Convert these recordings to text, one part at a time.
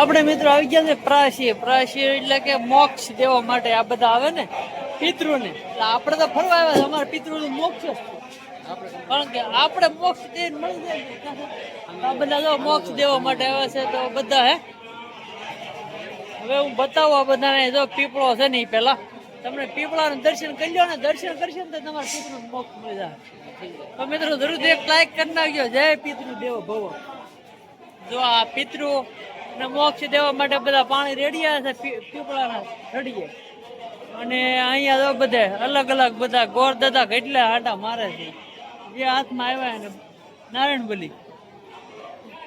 આપણે મિત્રો આવી ગયા છે પ્રાશી પ્રાશી એટલે કે મોક્ષ દેવા માટે આ બધા આવે ને પિતૃને. એટલે આપણે તો ફરવા આવ્યા અમારા પિતૃનું મોક્ષ કારણ કે આપણે મોક્ષ દઈને મળી જાય આ બધા જો મોક્ષ દેવા માટે આવ્યા છે તો બધા, હે? હવે હું બતાવું આ બધાને, જો પીપળો છે ને એ પેલા તમને પીપળાનું દર્શન કરી લો ને, દર્શન કરશે ને તો તમારા પિતૃ મોક્ષ મળી જાય. તો મિત્રો જરૂર એક લાઈક કરી નાખજો. જય પિતૃ દેવો ભવો. જો આ પિતૃ ને મોક્ષ દેવા માટે બધા પાણી રેડિયા છે પીપળાના રડીએ અને અહીંયા તો બધે અલગ અલગ બધા ગોર દાદા કેટલા આટા મારે છે. જે હાથમાં આવ્યા એને નારાયણ બલી.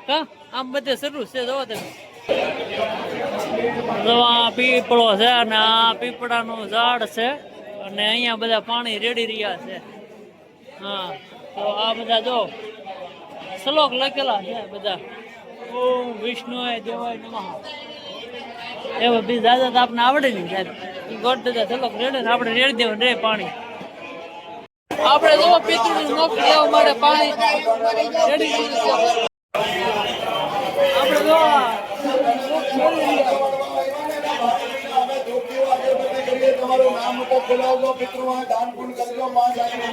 કા આમ બધે શરૂ છે, જોવો તમે. આ પીપળો છે અને આ પીપળાનું ઝાડ છે અને અહીંયા બધા પાણી રેડી રહ્યા છે. હા, તો આ બધા જો શ્લોક લખેલા છે બધા. ઓમ વિષ્ણુ દેવાય નમઃ. એવા બીજ દાદા તો આપણે આવડે નહીં સાહેબ. ગોટ દાદા શ્લોક રેડે ને આપણે રેડી દેવાનું રે પાણી. આપણે જો પિતૃની મોક્ષ લેવા માટે પાણી. રેડી આપણે જો આ મોક્ષ રેડી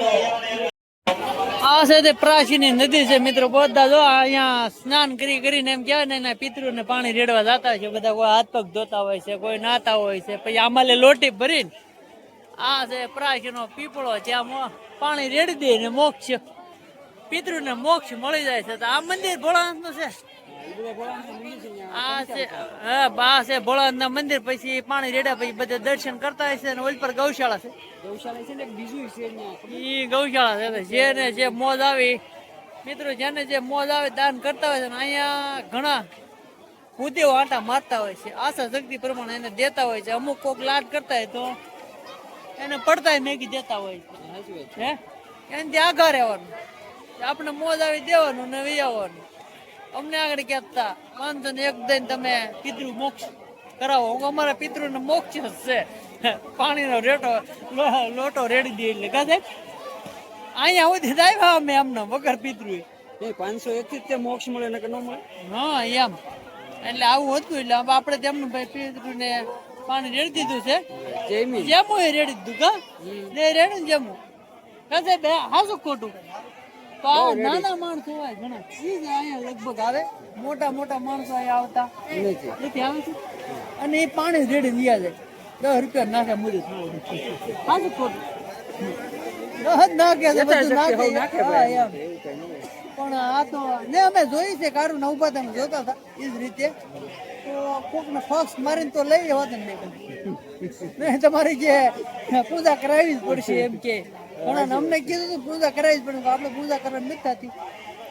રહ્યા. આ છે તે પ્રાચીની નદી છે મિત્રો, બધા જો અહીંયા સ્નાન કરી કરીને એમ કહેવાય ને, એના પિતૃને પાણી રેડવા જતા છે, બધા કોઈ હાથ પગ ધોતા હોય છે, કોઈ નાતા હોય છે, પછી આમાં લે લોટી ભરીને આ છે પ્રાચીનો પીપળો ત્યાં પાણી રેડી દે ને મોક્ષ, પિતૃને મોક્ષ મળી જાય છે. તો આ મંદિર ભોળાનાથનું છે. આ છે હા બા છે ભોળાનાથના મંદિર પછી પાણી રેડા પછી બધા દર્શન કરતા છે અને ઓલ પર ગૌશાળા છે. ગૌશાળા છે ને બીજું ગૌશાળા છે જે જેને જે મોજ આવી મિત્રો જેને જે મોજ આવે દાન કરતા હોય છે ને અહીંયા ઘણા ભૂદેવો આંટા મારતા હોય છે. આશા શક્તિ પ્રમાણે એને દેતા હોય છે. અમુક કોક લાડ કરતા હોય તો એને પડતા મેગી દેતા હોય છે. હે? એનાથી આઘા રહેવાનું. આપણે મોજ આવી દેવાનું ને આવવાનું. અમને આગળ કહેતા પાંચસો ને એક દઈને તમે પિતૃ મોક્ષ કરાવો. અમારા પિતૃ ને મોક્ષ છે પાણીનો રેટો લોટો રેડી દે એટલે કા અહીંયા સુધી આવ્યા અમે અમને વગર પિતૃ પાંચસો એક થી તે મોક્ષ મળે નકર ન મળે? હા એમ. એટલે આવું હતું એટલે આપણે તેમનું ભાઈ પિતૃને પાણી રેડી દીધું છે. જયમી જેમું. એ રેડી દીધું કા? ને રેડી ને જેમું. કા સાહેબ હાસું ખોટું. નાના માણસો હોય ઘણા. ઈ જ અહીંયા લગભગ આવે. મોટા મોટા માણસો અહીંયા આવતા. નથી આવે છે. અને એ પાણી રેડી લીયા છે. દસ રૂપિયા નાખે મુજબ. ખોટું. દસ નાખે છે બધું નાખે. પણ આ તો ને અમે જોઈ છે કારું ને ઊભા તમે જોતા હતા. એ જ રીતે. તો કોક ને ફર્સ્ટ મારીને તો લઈ હોત ને નહીં. તમારી જે પૂજા કરાવી જ પડશે એમ કે. ઘણા અમને કીધું હતું પૂજા કરાવી જ પણ આપણે પૂજા કરવાની નથી થતી.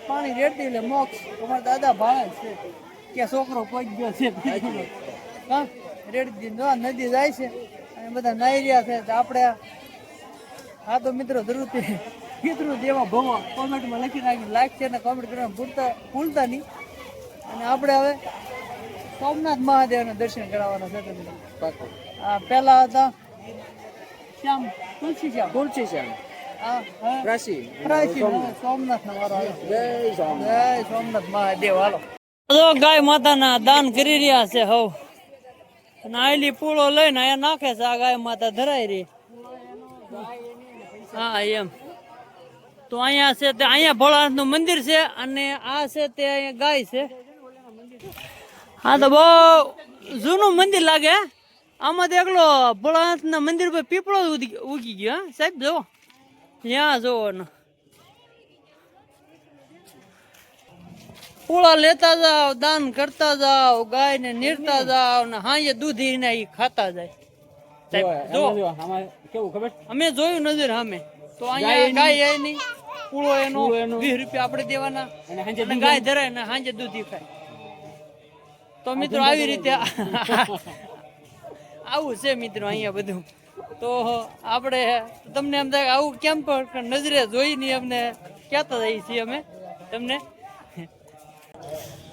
પાણી રેડતી એટલે મોક્ષ. અમારા દાદા ભાવે છે. કે છોકરો પહોંચી ગયો છે હા રેડતી આ નદી જાય છે. અને બધા નાઈ રહ્યા છે તો આપણે હા તો મિત્રો જરૂર પિતૃ દેવા ભવો કોમેન્ટમાં લખી નાખી લાઈક છે અને કોમેન્ટ કરવાનું ભૂલતા ભૂલતા નહીં. અને આપણે હવે સોમનાથ મહાદેવના દર્શન કરાવવાના છે તમને આ પહેલા હતા શ્યામ તુલસી શ્યામ તુલસી છે આ હા રાશિ સોમનાથ નો વારો આવ્યો જય સ્વામી જય સોમનાથ મહાદેવ હાલો તો ગાય માતાના દાન કરી રહ્યા છે હવ અને આયલી પૂળો લઈને અહીંયા નાખે છે આ ગાય માતા ધરાઈ રહી હા એમ તો અહીંયા છે તે અહીંયા ભોળાનાથનું મંદિર છે અને આ છે તે અહીંયા ગાય છે હા તો બહુ જૂનું મંદિર લાગે હે? આમાં તો એકલો ભોળાનાથ ના મંદિર પર પીપળો જ ઉગી ઉગી ગયો. હા સાહેબ જો ત્યાં જોવો ને. પૂળા લેતા જાવ દાન કરતા જાવ ગાય ને નીરતા જાવ ને હાંજે દૂધી ને ઈ ખાતા જાય. સાહેબ, જો આમાં જો, આમાં કેવું ખબર? અમે જોયું નજર સામે. તો અહીંયા ગાય એની. પૂળો એનો પૂળો એનો. વીસ રૂપિયા આપણે દેવાના. અને સાંજે અને ગાય ધરાય ને હાંજે દૂધી ખાય. તો મિત્રો આવી રીતે આવું છે મિત્રો અહીંયા બધું. તો આપણે તમને એમ થાય કે આવું કેમ પણ નજરે જોઈને અમને કહેતા જઈએ છીએ અમે તમને.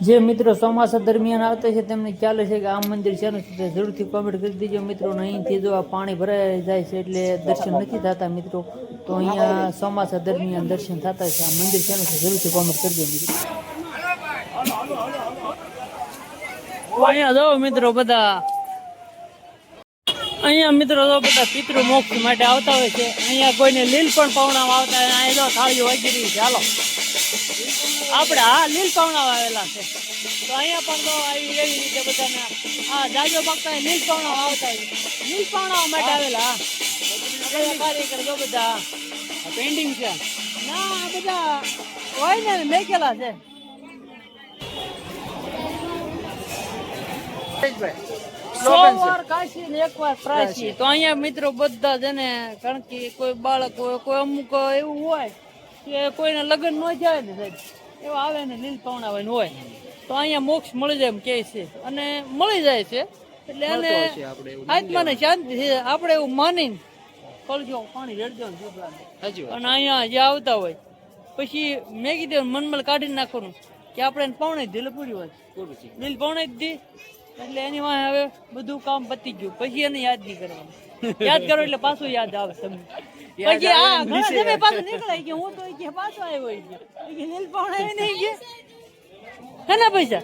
જે મિત્રો ચોમાસા દરમિયાન આવતા છે તેમને ખ્યાલ છે કે આ મંદિર છે ને તે જરૂરથી કોમેન્ટ કરી દીજો મિત્રો અહીંથી જો આ પાણી ભરાઈ જાય છે એટલે દર્શન નથી થતા મિત્રો તો અહીંયા ચોમાસા દરમિયાન દર્શન થતા છે આ મંદિર છે ને જરૂરથી કોમેન્ટ કરજો મિત્રો. અહીંયા જાઓ મિત્રો બધા અહીંયા મિત્રો તો બધા પિતૃ મોક્ષ માટે આવતા હોય છે. અહીંયા કોઈને લીલ પણ પાવણામાં આવતા હોય અહીંયા થાળીઓ વાગી રહી છે. હાલો. આપણે હા, લીલ પાવણામાં આવેલા છે. તો અહીંયા પણ તો આવી એવી રીતે બધાને હા, જાજો હોય લીલ પાવણામાં આવતા હોય લીલ પાવણાવા માટે આવેલા. કાર્યકર જો બધા પેન્ટિંગ છે. ના બધા હોય ને મેકેલા છે. સો વાર કાશી ને એક વાર તો અહીંયા મિત્રો બધા જ ને કારણ કે કોઈ બાળક હોય કોઈ અમુક એવું હોય કે કોઈને લગ્ન ન જાય ને સાહેબ એવા આવે ને લીલ પાવણા હોય ને હોય. તો અહીંયા મોક્ષ મળી જાય એમ કે છે. અને મળી જાય છે. એટલે એને આત્માને શાંતિ છે. આપણે એવું માનીને કળજો પાણી રેડજો અને અહીંયા જે આવતા હોય પછી મેં કીધું મનમલ કાઢી નાખવાનું કે આપણે પાવણે દિલ પૂરી હોય. દિલ પાવણે જ દી. એટલે એની વાંહે હવે બધું કામ પતી ગયું. પછી એને યાદ નહીં કરવાનું. યાદ કરો એટલે પાછું યાદ આવે તમને. પછી આ ઘણા સમય પાછું નીકળાય કે હું તો કે પાછો આવ્યો કે કે નીલ પાવણા નહીં કે હે ને પૈસા